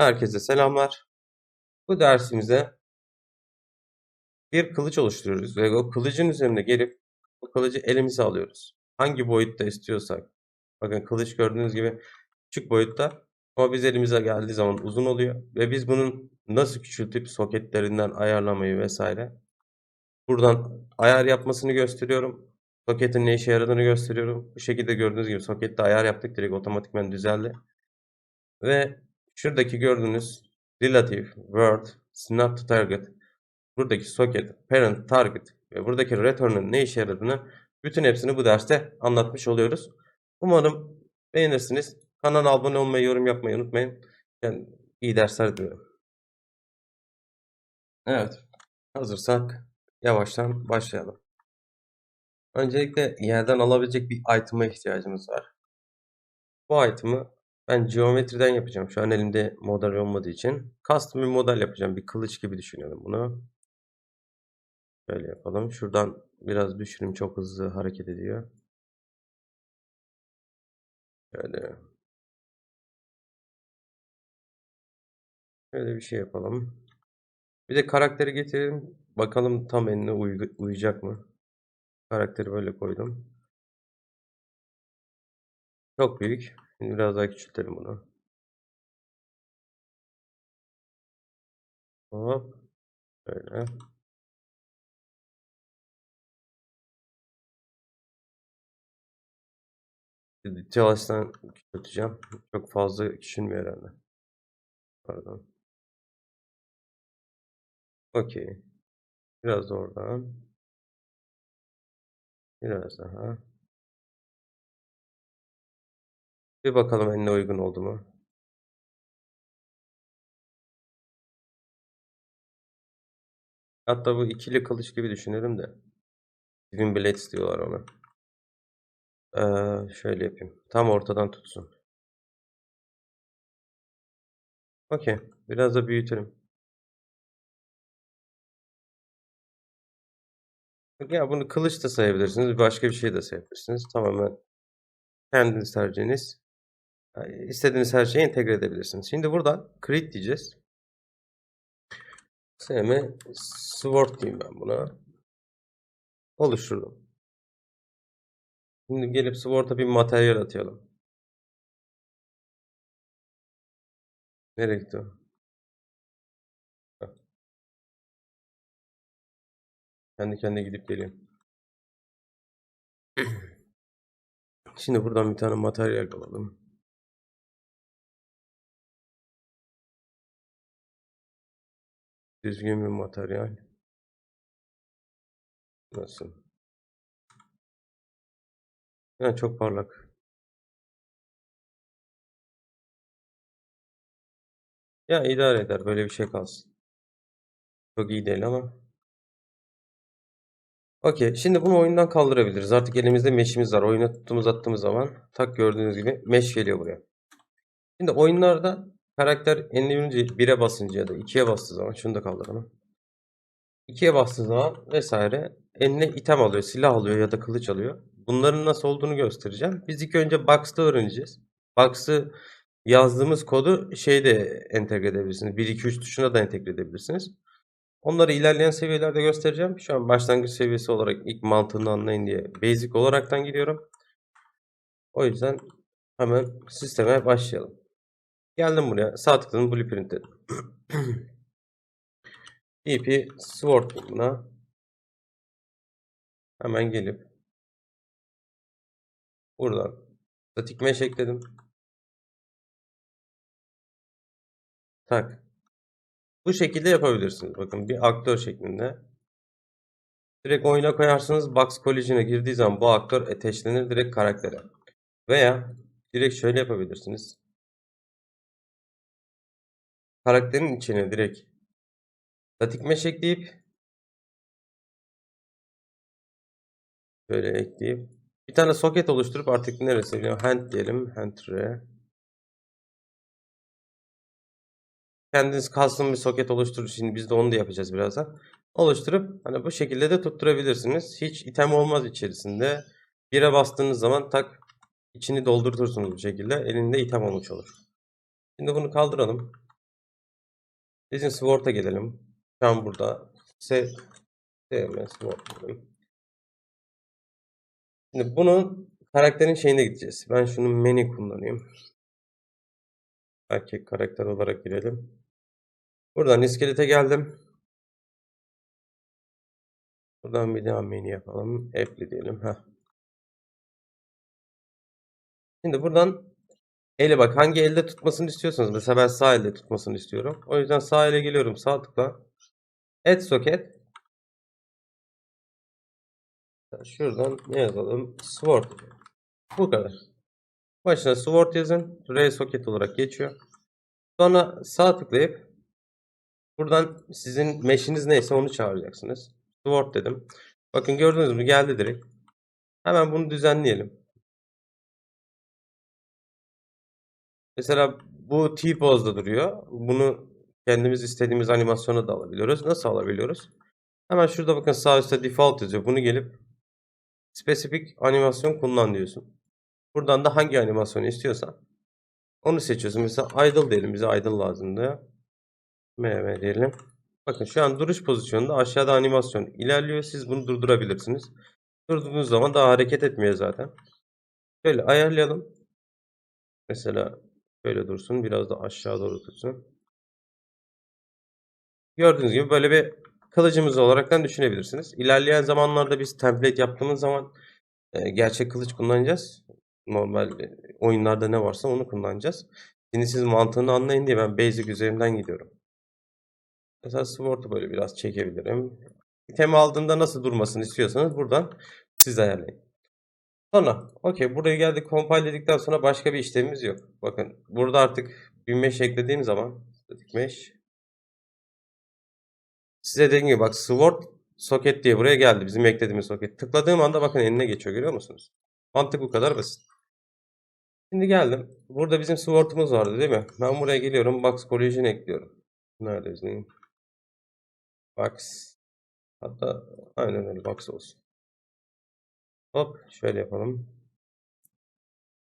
Herkese selamlar. Bu dersimizde bir kılıç oluşturuyoruz ve o kılıcın üzerine gelip o kılıcı elimize alıyoruz. Hangi boyutta istiyorsak. Bakın kılıç gördüğünüz gibi küçük boyutta ama biz elimize geldiği zaman uzun oluyor ve biz bunun nasıl küçültüp soketlerinden ayarlamayı vesaire buradan ayar yapmasını gösteriyorum. Soketin ne işe yaradığını gösteriyorum. Bu şekilde gördüğünüz gibi sokette ayar yaptık direkt otomatikman düzeldi. Ve şuradaki gördüğünüz Relative, Word, Snap to Target, buradaki socket, Parent, Target ve buradaki Return'ın ne işe yaradığını bütün hepsini bu derste anlatmış oluyoruz. Umarım beğenirsiniz. Kanala abone olmayı, yorum yapmayı unutmayın. Yani iyi dersler diliyorum. Evet. Hazırsak yavaştan başlayalım. Öncelikle yerden alabilecek bir item'a ihtiyacımız var. Bu item'ı ben geometriden yapacağım. Şu an elimde model olmadığı için. Custom bir model yapacağım. Bir kılıç gibi düşünelim bunu. Şöyle yapalım. Şuradan biraz düşüreyim. Çok hızlı hareket ediyor. Şöyle. Şöyle bir şey yapalım. Bir de karakteri getirelim. Bakalım tam eline uy- uyacak mı? Karakteri böyle koydum. Çok büyük. Şimdi biraz daha küçültelim bunu. Hop. Böyle. Açısından küçülteceğim. Çok fazla küçülmüyor herhalde. Pardon. Okey. Biraz da oradan. Biraz daha. Bir bakalım eline uygun oldu mu? Hatta bu ikili kılıç gibi düşünelim de. Twin Blades diyorlar ona. Ee, şöyle yapayım. Tam ortadan tutsun. Okey. Biraz da büyütelim. Ya bunu kılıç da sayabilirsiniz. Başka bir şey de sayabilirsiniz. Tamamen kendiniz tercihiniz. İstediğiniz her şeyi entegre edebilirsiniz. Şimdi buradan create diyeceğiz. SM Sword diyeyim ben buna. Oluşturdum. Şimdi gelip Sword'a bir materyal atayalım. Nereye gitti o? Kendi kendine gidip geleyim. Şimdi buradan bir tane materyal alalım. Düzgün bir materyal. Nasıl? Ha, çok parlak. Ya idare eder. Böyle bir şey kalsın. Çok iyi değil ama. Okey. Şimdi bunu oyundan kaldırabiliriz. Artık elimizde meşimiz var. Oyuna tuttuğumuz attığımız zaman tak gördüğünüz gibi meş geliyor buraya. Şimdi oyunlarda karakter elince 1'e basınca ya da 2'ye bastığı zaman şunu da kaldıralım. 2'ye bastığı zaman vesaire eline item alıyor, silah alıyor ya da kılıç alıyor. Bunların nasıl olduğunu göstereceğim. Biz ilk önce Box'ta öğreneceğiz. Box'ı yazdığımız kodu şeyde entegre edebilirsiniz. 1, 2, 3 tuşuna da entegre edebilirsiniz. Onları ilerleyen seviyelerde göstereceğim. Şu an başlangıç seviyesi olarak ilk mantığını anlayın diye basic olaraktan giriyorum. O yüzden hemen sisteme başlayalım. Geldim buraya. Sağ tıkladım blueprint dedim. EP Sword buna. Hemen gelip buradan static mesh ekledim. Tak. Bu şekilde yapabilirsiniz. Bakın bir aktör şeklinde. Direkt oyuna koyarsınız. Box Collision'a girdiği zaman bu aktör ateşlenir direkt karaktere. Veya direkt şöyle yapabilirsiniz. Karakterin içine direkt static mesh ekleyip Böyle ekleyip bir tane soket oluşturup artık neresi biliyorum hand diyelim hand re. Kendiniz custom bir soket oluşturun. Şimdi biz de onu da yapacağız birazdan. Oluşturup hani bu şekilde de tutturabilirsiniz. Hiç item olmaz içerisinde. Bire bastığınız zaman tak içini doldurtursunuz bu şekilde. Elinde item olmuş olur. Şimdi bunu kaldıralım. Bizim Sword'a gelelim. Şu an burada. Se sevme Sword diyelim. Şimdi bunun karakterin şeyine gideceğiz. Ben şunu menü kullanayım. Erkek karakter olarak girelim. Buradan iskelete geldim. Buradan bir daha menü yapalım. App'li diyelim. Heh. Şimdi buradan eli bak hangi elde tutmasını istiyorsanız. Mesela ben sağ elde tutmasını istiyorum. O yüzden sağ ele geliyorum. Sağ tıkla. Add socket. Şuradan ne yazalım? Sword. Bu kadar. Başına Sword yazın. R socket olarak geçiyor. Sonra sağ tıklayıp buradan sizin mesh'iniz neyse onu çağıracaksınız. Sword dedim. Bakın gördünüz mü? Geldi direkt. Hemen bunu düzenleyelim. Mesela bu T-pose'da duruyor. Bunu kendimiz istediğimiz animasyona da alabiliyoruz. Nasıl alabiliyoruz? Hemen şurada bakın sağ üstte default yazıyor. Bunu gelip spesifik animasyon kullan diyorsun. Buradan da hangi animasyonu istiyorsan onu seçiyorsun. Mesela idle diyelim. Bize idle lazımdı. MM diyelim. Bakın şu an duruş pozisyonunda aşağıda animasyon ilerliyor. Siz bunu durdurabilirsiniz. Durdurduğunuz zaman daha hareket etmiyor zaten. Şöyle ayarlayalım. Mesela şöyle dursun. Biraz da aşağı doğru tutsun. Gördüğünüz gibi böyle bir kılıcımız olaraktan düşünebilirsiniz. İlerleyen zamanlarda biz template yaptığımız zaman e, gerçek kılıç kullanacağız. Normal e, oyunlarda ne varsa onu kullanacağız. Şimdi siz mantığını anlayın diye ben basic üzerinden gidiyorum. Mesela Sword'u böyle biraz çekebilirim. İtem aldığında nasıl durmasını istiyorsanız buradan siz ayarlayın. Sonra okey buraya geldik compile dedikten sonra başka bir işlemimiz yok. Bakın burada artık bir mesh eklediğim zaman static mesh size dediğim gibi bak Sword socket diye buraya geldi. Bizim eklediğimiz socket. Tıkladığım anda bakın eline geçiyor görüyor musunuz? Mantık bu kadar basit. Şimdi geldim. Burada bizim Sword'umuz vardı değil mi? Ben buraya geliyorum. Box Collision ekliyorum. Nerede izleyeyim? Box. Hatta aynen öyle box olsun. Hop şöyle yapalım.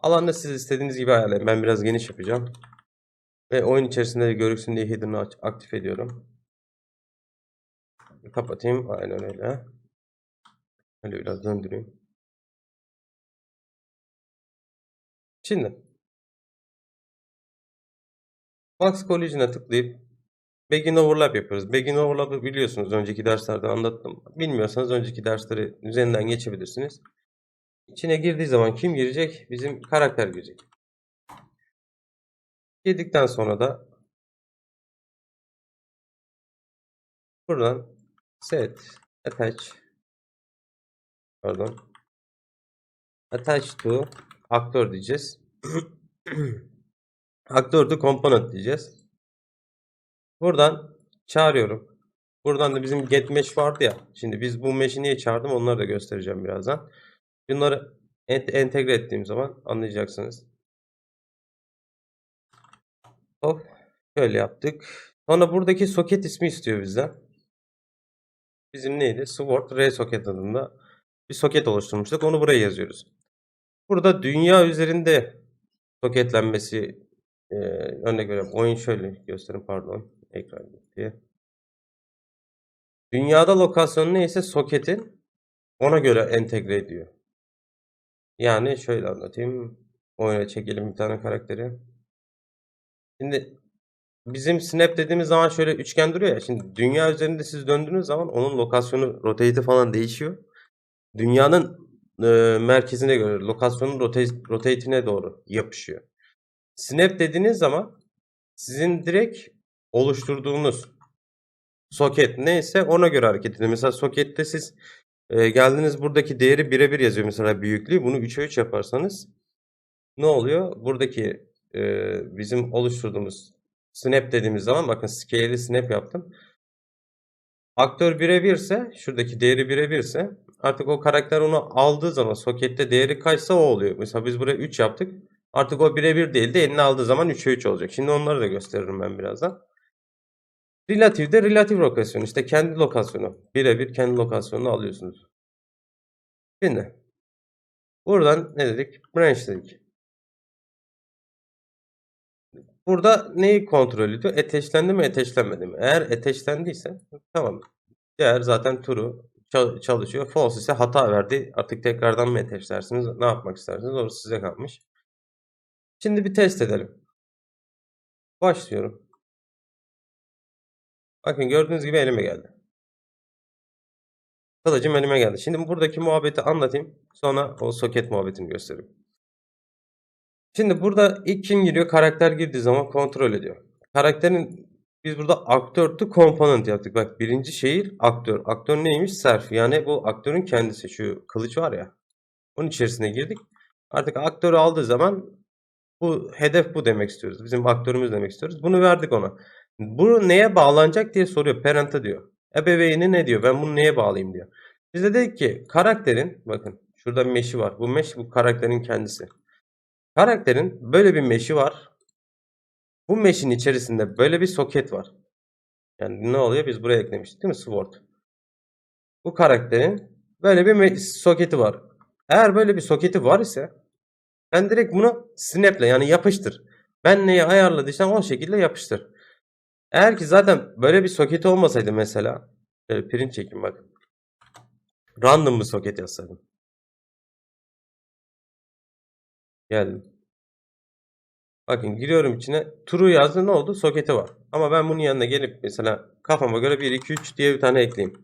Alanı siz istediğiniz gibi ayarlayın. Ben biraz geniş yapacağım. Ve oyun içerisinde de görüksün diye hidden'ı aktif ediyorum. Kapatayım. Aynen öyle. Şöyle biraz döndüreyim. Şimdi Box Collision'a tıklayıp Begin Overlap yapıyoruz. Begin Overlap'ı biliyorsunuz. Önceki derslerde anlattım. Bilmiyorsanız önceki dersleri üzerinden geçebilirsiniz. İçine girdiği zaman kim girecek? Bizim karakter girecek. Girdikten sonra da buradan set attach pardon attach to aktör diyeceğiz. aktör to component diyeceğiz. Buradan çağırıyorum. Buradan da bizim get mesh vardı ya. Şimdi biz bu mesh'i niye çağırdım onları da göstereceğim birazdan. Bunları ent- entegre ettiğim zaman anlayacaksınız. Hop. Şöyle yaptık. Sonra buradaki soket ismi istiyor bizden. Bizim neydi? Sword R soket adında bir soket oluşturmuştuk. Onu buraya yazıyoruz. Burada dünya üzerinde soketlenmesi e, örnek veriyorum. Oyun şöyle göstereyim pardon. Ekran gitti. Dünyada lokasyonu neyse soketin ona göre entegre ediyor. Yani şöyle anlatayım. Oyuna çekelim bir tane karakteri. Şimdi bizim snap dediğimiz zaman şöyle üçgen duruyor ya. Şimdi dünya üzerinde siz döndüğünüz zaman onun lokasyonu rotate'i falan değişiyor. Dünyanın e, merkezine göre lokasyonun rotate, rotate'ine doğru yapışıyor. Snap dediğiniz zaman sizin direkt oluşturduğunuz soket neyse ona göre hareket ediyor. Mesela sokette siz e, geldiniz buradaki değeri birebir yazıyor mesela büyüklüğü. Bunu 3'e 3 yaparsanız ne oluyor? Buradaki e, bizim oluşturduğumuz snap dediğimiz zaman bakın scale'i snap yaptım. Aktör birebirse şuradaki değeri birebirse artık o karakter onu aldığı zaman sokette değeri kaçsa o oluyor. Mesela biz buraya 3 yaptık. Artık o birebir değil de eline aldığı zaman 3'e 3 olacak. Şimdi onları da gösteririm ben birazdan. Relative de relatif lokasyon. İşte kendi lokasyonu. Birebir kendi lokasyonunu alıyorsunuz. Şimdi buradan ne dedik? Branch dedik. Burada neyi kontrol ediyor? Eteşlendi mi, eteşlenmedi mi? Eğer eteşlendiyse tamam. Diğer zaten çal- çalışıyor. False ise hata verdi. Artık tekrardan mı eteşlersiniz? Ne yapmak istersiniz? Orası size kalmış. Şimdi bir test edelim. Başlıyorum. Bakın gördüğünüz gibi elime geldi. Kılıcım elime geldi. Şimdi buradaki muhabbeti anlatayım. Sonra o soket muhabbetini göstereyim. Şimdi burada ilk kim giriyor? Karakter girdiği zaman kontrol ediyor. Karakterin biz burada aktör to component yaptık. Bak birinci şehir aktör. Aktör neymiş? Self. Yani bu aktörün kendisi. Şu kılıç var ya. Onun içerisine girdik. Artık aktörü aldığı zaman bu hedef bu demek istiyoruz. Bizim aktörümüz demek istiyoruz. Bunu verdik ona. Bu neye bağlanacak diye soruyor. Parent'a diyor. Ebeveyni ne diyor? Ben bunu neye bağlayayım diyor. Biz de dedik ki karakterin bakın şurada meşi var. Bu meş bu karakterin kendisi. Karakterin böyle bir meşi var. Bu meşin içerisinde böyle bir soket var. Yani ne oluyor? Biz buraya eklemiştik değil mi? Sword. Bu karakterin böyle bir soketi var. Eğer böyle bir soketi var ise ben direkt bunu snap'le yani yapıştır. Ben neyi ayarladıysam o şekilde yapıştır. Eğer ki zaten böyle bir soketi olmasaydı mesela şöyle print çekeyim bak. Random bir soket yazsaydım. Geldim. Bakın giriyorum içine. True yazdı ne oldu? Soketi var. Ama ben bunun yanına gelip mesela kafama göre 1, 2, 3 diye bir tane ekleyeyim.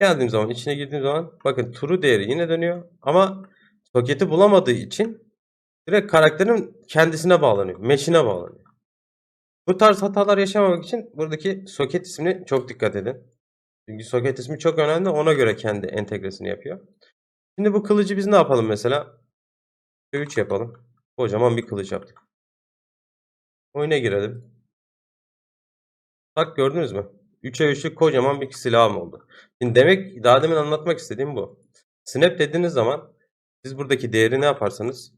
Geldiğim zaman içine girdiğim zaman bakın true değeri yine dönüyor. Ama soketi bulamadığı için direkt karakterin kendisine bağlanıyor. Mesh'ine bağlanıyor. Bu tarz hatalar yaşamamak için buradaki soket ismini çok dikkat edin. Çünkü soket ismi çok önemli. Ona göre kendi entegresini yapıyor. Şimdi bu kılıcı biz ne yapalım mesela? 3 yapalım. Kocaman bir kılıç yaptık. Oyuna girelim. Bak gördünüz mü? 3'e 3'lük kocaman bir silahım oldu. Şimdi demek daha demin anlatmak istediğim bu. Snap dediğiniz zaman siz buradaki değeri ne yaparsanız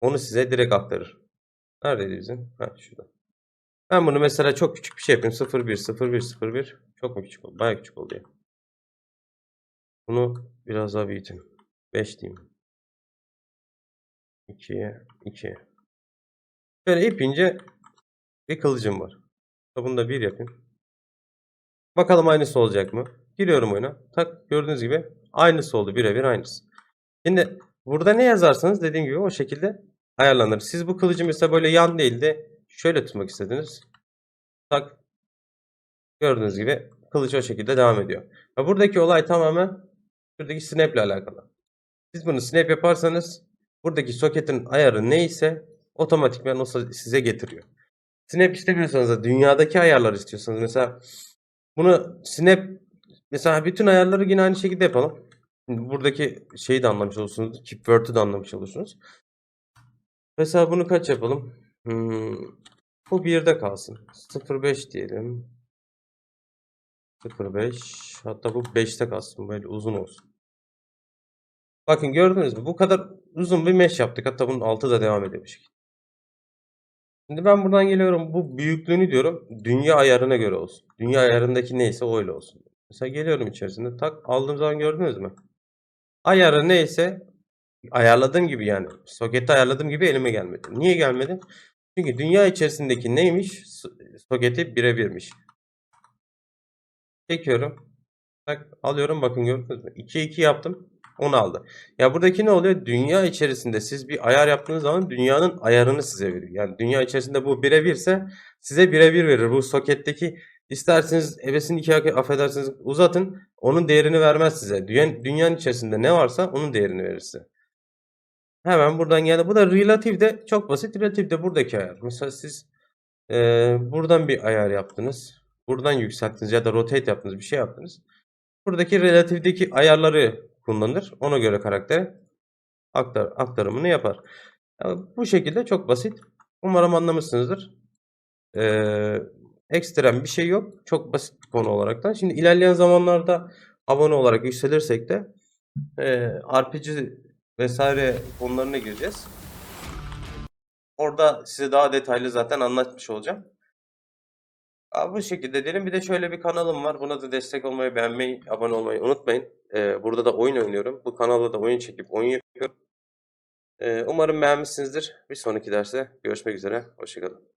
onu size direkt aktarır. Neredeydi bizim? Ha şurada. Ben bunu mesela çok küçük bir şey yapayım. 0 1 0 1 0 1 çok mu küçük oldu? Bayağı küçük oldu ya. Bunu biraz daha büyüteyim. 5 diyeyim. 2'ye 2. Şöyle ipince bir kılıcım var. Bunu da 1 yapayım. Bakalım aynısı olacak mı? Giriyorum oyuna. Tak gördüğünüz gibi aynısı oldu. Birebir aynısı. Şimdi burada ne yazarsanız dediğim gibi o şekilde ayarlanır. Siz bu kılıcı mesela böyle yan değil de şöyle tutmak istediniz. Tak. Gördüğünüz gibi kılıç o şekilde devam ediyor. Ve buradaki olay tamamen şuradaki snap ile alakalı. Siz bunu snap yaparsanız buradaki soketin ayarı neyse otomatikman o size getiriyor. Snap istemiyorsanız da dünyadaki ayarlar istiyorsanız mesela bunu snap mesela bütün ayarları yine aynı şekilde yapalım. Şimdi buradaki şeyi de anlamış olursunuz. Keep word'ü de anlamış olursunuz. Mesela bunu kaç yapalım? Hmm, bu 1'de kalsın. 0.5 diyelim. 0.5 hatta bu 5'te kalsın. Böyle uzun olsun. Bakın gördünüz mü? Bu kadar uzun bir mesh yaptık. Hatta bunun altı da devam ediyor şekilde. Şimdi ben buradan geliyorum. Bu büyüklüğünü diyorum. Dünya ayarına göre olsun. Dünya ayarındaki neyse öyle olsun. Mesela geliyorum içerisinde. Tak aldığım zaman gördünüz mü? Ayarı neyse ayarladığım gibi yani. Soketi ayarladığım gibi elime gelmedi. Niye gelmedi? Çünkü dünya içerisindeki neymiş? Soketi birebirmiş. Çekiyorum. Tak alıyorum bakın gördünüz mü? 2 2 yaptım. 10 aldı. Ya buradaki ne oluyor? Dünya içerisinde siz bir ayar yaptığınız zaman dünyanın ayarını size veriyor. Yani dünya içerisinde bu birebirse size birebir verir. Bu soketteki isterseniz ebesin iki affedersiniz uzatın. Onun değerini vermez size. Dünya, dünyanın içerisinde ne varsa onun değerini verir size. Hemen buradan geldi. Bu da relative de çok basit. Relative de buradaki ayar. Mesela siz e, buradan bir ayar yaptınız. Buradan yükselttiniz ya da rotate yaptınız bir şey yaptınız. Buradaki relative'deki ayarları kullanır. Ona göre karakter aktar, aktarımını yapar. Yani bu şekilde çok basit. Umarım anlamışsınızdır. Ee, ekstrem bir şey yok. Çok basit bir konu olaraktan. Şimdi ilerleyen zamanlarda abone olarak yükselirsek de e, RPG vesaire konularına gireceğiz. Orada size daha detaylı zaten anlatmış olacağım. Abi bu şekilde diyelim. Bir de şöyle bir kanalım var. Buna da destek olmayı, beğenmeyi, abone olmayı unutmayın. Ee, burada da oyun oynuyorum. Bu kanalda da oyun çekip oyun yapıyorum. Ee, umarım beğenmişsinizdir. Bir sonraki derste görüşmek üzere. Hoşça kalın.